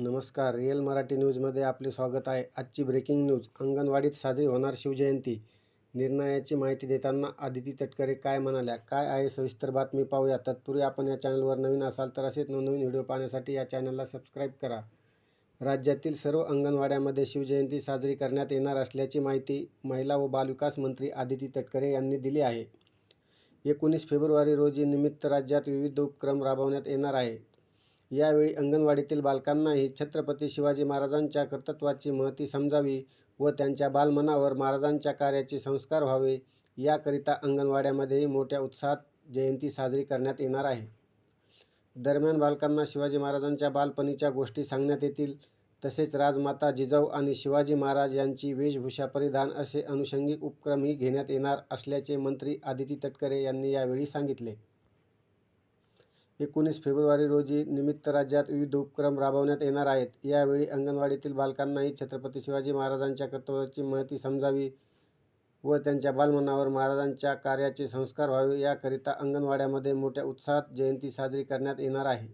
नमस्कार. रिअल मराठी न्यूजमध्ये आपले स्वागत आहे. आजची ब्रेकिंग न्यूज अंगणवाडीत साजरी होणार शिवजयंती. निर्णयाची माहिती देताना आदिती तटकरे काय म्हणाल्या? काय आहे सविस्तर बातमी पाहूया. तत्पूर्वी आपण या चॅनलवर नवीन असाल तर असेच नवनवीन व्हिडिओ पाहण्यासाठी या चॅनलला सबस्क्राईब करा. राज्यातील सर्व अंगणवाड्यामध्ये शिवजयंती साजरी करण्यात येणार असल्याची माहिती महिला व बालविकास मंत्री आदिती तटकरे यांनी दिली आहे. एकोणीस फेब्रुवारी रोजी निमित्त राज्यात विविध उपक्रम राबवण्यात येणार आहे. यावेळी अंगणवाडीतील बालकांनाही छत्रपती शिवाजी महाराजांच्या कर्तृत्वाची महती समजावी व त्यांच्या बालमनावर महाराजांच्या कार्याचे संस्कार व्हावे याकरिता अंगणवाड्यामध्येही मोठ्या उत्साहात जयंती साजरी करण्यात येणार आहे. दरम्यान बालकांना शिवाजी महाराजांच्या बालपणीच्या गोष्टी सांगण्यात येतील. तसेच राजमाता जिजाऊ आणि शिवाजी महाराज यांची वेशभूषा परिधान असे अनुषंगिक उपक्रमही घेण्यात येणार असल्याचे मंत्री आदिती तटकरे यांनी यावेळी सांगितले. एकोणीस फेब्रुवारी रोजी निमित्त राज्यात विविध उपक्रम राबवण्यात येणार आहेत. यावेळी अंगणवाडीतील बालकांनाही छत्रपती शिवाजी महाराजांच्या कर्तव्याची महती समजावी व त्यांच्या बालमनावर महाराजांच्या कार्याचे संस्कार व्हावे याकरिता अंगणवाड्यामध्ये मोठ्या उत्साहात जयंती साजरी करण्यात येणार आहे.